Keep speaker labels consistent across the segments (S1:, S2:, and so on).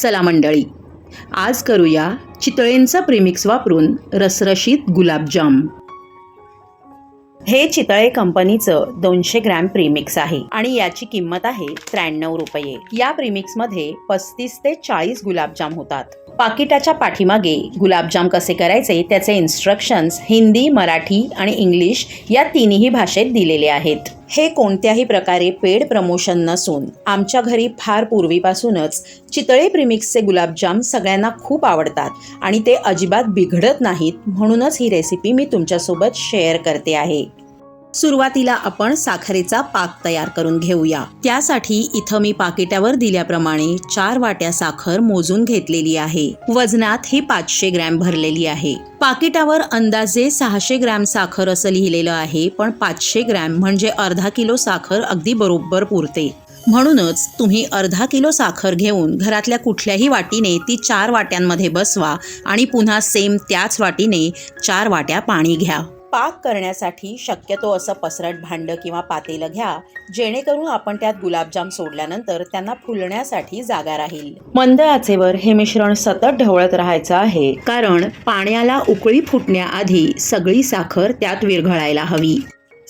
S1: चला मंडळी आज करूया चितळेंचा प्रीमिक्स वापरून रसरशीत गुलाबजाम. हे चितळे कंपनीचं दोनशे ग्रॅम प्रीमिक्स आहे आणि याची किंमत आहे त्र्याण्णव रुपये. या प्रीमिक्समध्ये पस्तीस ते चाळीस गुलाबजाम होतात. पाकिटाच्या पाठीमागे गुलाबजाम कसे करायचे त्याचे इन्स्ट्रक्शन्स हिंदी मराठी आणि इंग्लिश या तिन्ही भाषेत दिलेले आहेत. हे कोणत्याही प्रकारे पेड प्रमोशन नसून आमच्या घरी फार पूर्वीपासूनच चितळे प्रिमिक्सचे गुलाबजाम सगळ्यांना खूप आवडतात आणि ते अजिबात बिघडत नाहीत म्हणूनच ही रेसिपी मी तुमच्यासोबत शेअर करते आहे. सुरुवातीला आपण साखरेचा पाक तयार करून घेऊया. त्यासाठी इथं मी पाकिटावर दिल्याप्रमाणे चार वाट्या साखर मोजून घेतलेली आहे. वजनात ही पाचशे ग्रॅम भरलेली आहे. पाकिटावर अंदाजे सहाशे ग्रॅम साखर असं लिहिलेलं आहे पण पाचशे ग्रॅम म्हणजे अर्धा किलो साखर अगदी बरोबर पुरते. म्हणूनच तुम्ही अर्धा किलो साखर घेऊन घरातल्या कुठल्याही वाटीने ती चार वाट्यांमध्ये बसवा आणि पुन्हा सेम त्याच वाटीने चार वाट्या पाणी घ्या. पाक करण्यासाठी शक्यतो असं पसरट भांडं किंवा पातेलं घ्या जेणेकरून आपण त्यात गुलाबजाम सोडल्यानंतर त्यांना फुलण्यासाठी जागा राहील. मंद आचेवर हे मिश्रण सतत ढवळत राहायचं आहे कारण पाण्याला उकळी फुटण्याआधी सगळी साखर त्यात विरघळायला हवी.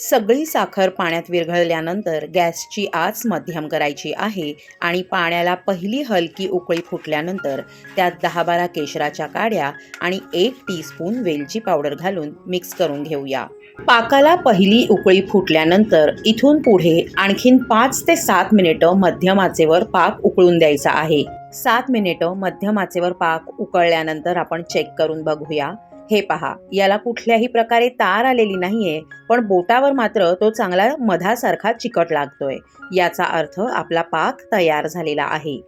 S1: सगळी साखर पाण्यात विरघळल्यानंतर गॅसची आच मध्यम करायची आहे आणि पाण्याला पहिली हलकी उकळी फुटल्यानंतर त्यात दहा बारा केशराच्या काड्या आणि एक टीस्पून वेलची पावडर घालून मिक्स करून घेऊया. पाकाला पहिली उकळी फुटल्यानंतर इथून पुढे आणखीन पाच ते सात मिनिटं मध्यम आचेवर पाक उकळून द्यायचा आहे. सात मिनिटं मध्यम आचेवर पाक उकळल्यानंतर आपण चेक करून बघूया. हे पहा याला कुठल्याही प्रकारे तार आलेली नाहीये पण बोटावर मात्र तो चांगला मधासारखा चिकट लागतोय. याचा अर्थ आपला पाक तयार झालेला आहे.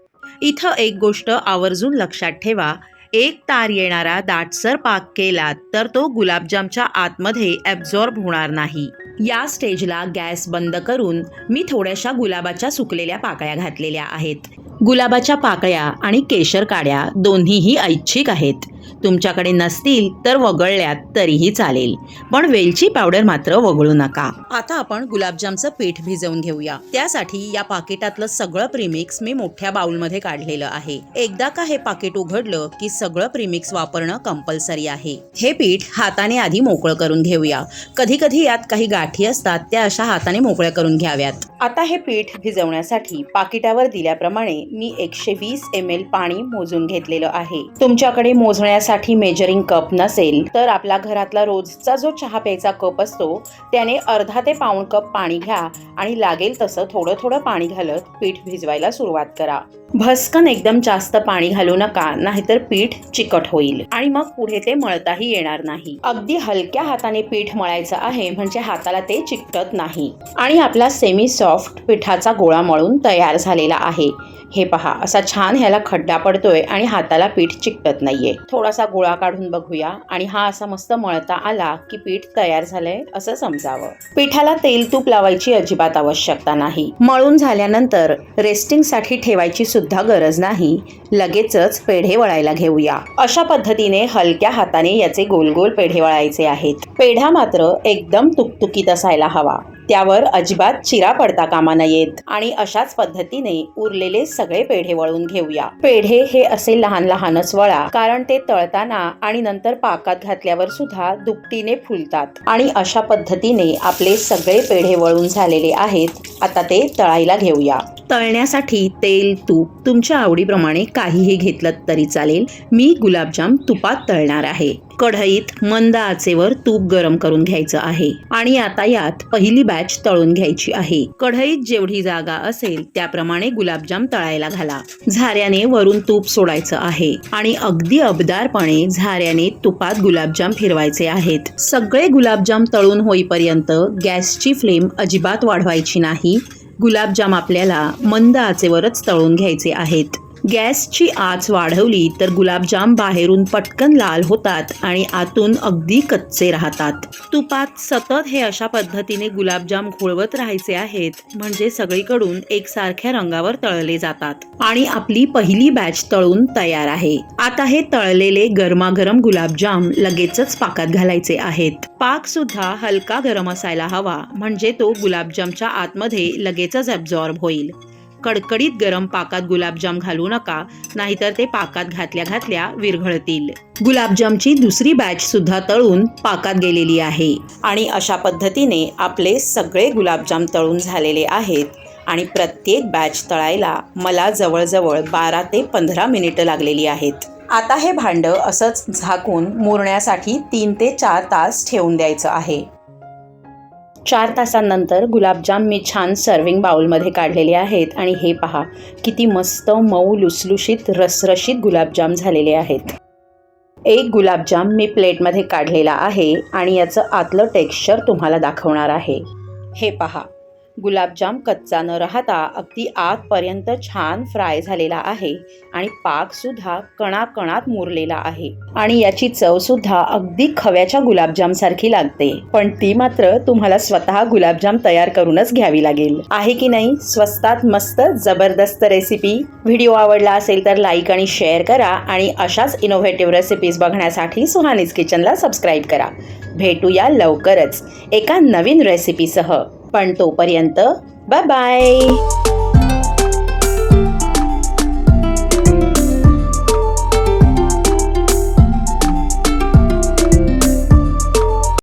S1: इथं एक गोष्ट आवर्जून लक्षात ठेवा. एक तार येणारा दाटसर पाक केला तर तो गुलाबजामच्या आतमध्ये ॲब्झॉर्ब होणार नाही. या स्टेजला गॅस बंद करून मी थोड्याशा गुलाबाच्या सुकलेल्या पाकळ्या घातलेल्या आहेत. गुलाबाच्या पाकळ्या आणि केशर काड्या दोन्हीही ऐच्छिक आहेत. तुमच्याकडे नसतील तर वगळल्यात तरीही चालेल. पण वेलची पावडर मात्र वगळू नका. आता आपण गुलाबजामचं पीठ भिजवून घेऊया. त्यासाठी या पाकिटातलं सगळं प्रीमिक्स मी मोठ्या बाउलमध्ये काढलेलं आहे. एकदा का हे पाकिट उघडलं की सगळं प्रीमिक्स वापरणं कंपल्सरी आहे. हे पीठ हाताने आधी मोकळं करून घेऊया. कधी कधी यात काही गाठी असतात त्या अशा हाताने मोकळ्या करून घ्याव्यात. आता हे पीठ भिजवण्यासाठी पाकिटावर दिल्याप्रमाणे मी एकशे वीस एम एल पाणी मोजून घेतलेलं आहे. तुमच्याकडे मोजण्यासाठी मेजरिंग कप नसेल तर आपला घरातला रोजचा जो चहा प्यायचा कप असतो त्याने अर्धा ते पाऊण कप पाणी घ्या आणि लागेल तसं थोडं थोडं पाणी घालत पीठ भिजवायला सुरुवात करा. भस्कन एकदम जास्त पाणी घालू नका नाहीतर पीठ चिकट होईल. आणि मग पुढे ते मळताही येणार नाही. अगदी हलक्या हाताने पीठ मळायचं आहे म्हणजे हाताला ते चिकटत नाही. आणि आपला सेमी सॉफ्ट पिठाचा गोळा मळून तयार झालेला आहे. हे पहा असा छान ह्याला खड्डा पडतोय आणि हाताला पीठ चिकटत नाहीये. थोडासा गोळा काढून बघूया आणि हा असा मस्त मळता आला की पीठ तयार झालंय असं समजावं. पिठाला तेल तूप लावायची अजिबात आवश्यकता नाही. मळून झाल्यानंतर रेस्टिंगसाठी ठेवायची सुद्धा गरज नाही. लगेचच पेढे वळायला घेऊया. अशा पद्धतीने हलक्या हाताने याचे गोल गोल पेढे वळायचे आहेत. पेढा मात्र एकदम तुकतुकीत असायला हवा. त्यावर अजिबात चिरा पडता कामा नयेत. आणि अशाच पद्धतीने उरलेले सगळे पेढे वळून घेऊया. पेढे हे असे लहान लहानच वळा कारण ते तळताना आणि नंतर पाकात घातल्यावर सुद्धा दुपटीने फुलतात. आणि अशा पद्धतीने आपले सगळे पेढे वळून झालेले आहेत आता ते तळायला घेऊया. तळण्यासाठी तेल तूप तुमच्या आवडीप्रमाणे काहीही घेतलं तरी चालेल. मी गुलाबजाम तुपात तळणार आहे. कढईत मंद आचेवर तूप गरम करून घ्यायचं आहे. आणि आता यात पहिली बॅच तळून घ्यायची आहे. कढईत जेवढी जागा असेल त्याप्रमाणे गुलाबजाम तळायला घाला. झाऱ्याने वरून तूप सोडायचं आहे. आणि अगदी अबदारपणे झाऱ्याने तुपात गुलाबजाम फिरवायचे आहेत. सगळे गुलाबजाम तळून होईपर्यंत गॅसची फ्लेम अजिबात वाढवायची नाही. गुलाबजाम आपल्याला मंद आचेवरच तळून घ्यायचे आहेत. गॅसची आच वाढवली तर गुलाबजाम बाहेरून पटकन लाल होतात आणि आतून अगदी कच्चे राहतात. तुपात सतत हे अशा पद्धतीने गुलाबजाम घोळवत राहायचे आहेत म्हणजे सगळीकडून एकसारख्या रंगावर तळले जातात. आणि आपली पहिली बॅच तळून तयार आहे. आता हे तळलेले गरमागरम गुलाबजाम लगेचच पाकात घालायचे आहेत. पाक सुद्धा हलका गरम असायला हवा म्हणजे तो गुलाबजामच्या आतमध्ये लगेचच ॲब्झॉर्ब होईल. कडकडीत गरम पाकात गुलाबजाम घालू नका नाहीतर ते पाकात घातल्या घातल्या विरघळतील. गुलाबजामची दुसरी बॅच सुद्धा तळून पाकात गेलेली आहे. आणि अशा पद्धतीने आपले सगळे गुलाबजाम तळून झालेले आहेत आणि प्रत्येक बॅच तळायला मला जवळजवळ बारा ते पंधरा मिनिटं लागलेली आहेत. आता हे भांडं असंच झाकून मुरण्यासाठी तीन ते चार तास ठेवून द्यायचं आहे. चार तासांनंतर गुलाबजाम मी छान सर्विंग बाउलमध्ये काढलेले आहेत. आणि हे पहा किती मस्त मऊ लुसलुशीत रसरशीत गुलाबजाम झालेले आहेत. एक गुलाबजाम मी प्लेटमध्ये काढलेला आहे आणि याचं आतलं टेक्स्चर तुम्हाला दाखवणार आहे. हे पहा गुलाबजाम कच्चा न राहता अगदी आतपर्यंत छान फ्राय झालेला आहे आणि पाकसुद्धा कणाकणात मुरलेला आहे. आणि याची चवसुद्धा अगदी खव्याच्या गुलाबजामसारखी लागते. पण ती मात्र तुम्हाला स्वतः गुलाबजाम तयार करूनच घ्यावी लागेल. आहे की नाही? स्वस्तात मस्त जबरदस्त रेसिपी व्हिडिओ आवडला असेल तर लाईक आणि शेअर करा आणि अशाच इनोव्हेटिव्ह रेसिपीज बघण्यासाठी सुहानीज किचनला सबस्क्राईब करा. भेटूया लवकरच एका नवीन रेसिपीसह पण तोपर्यंत बाय बाय.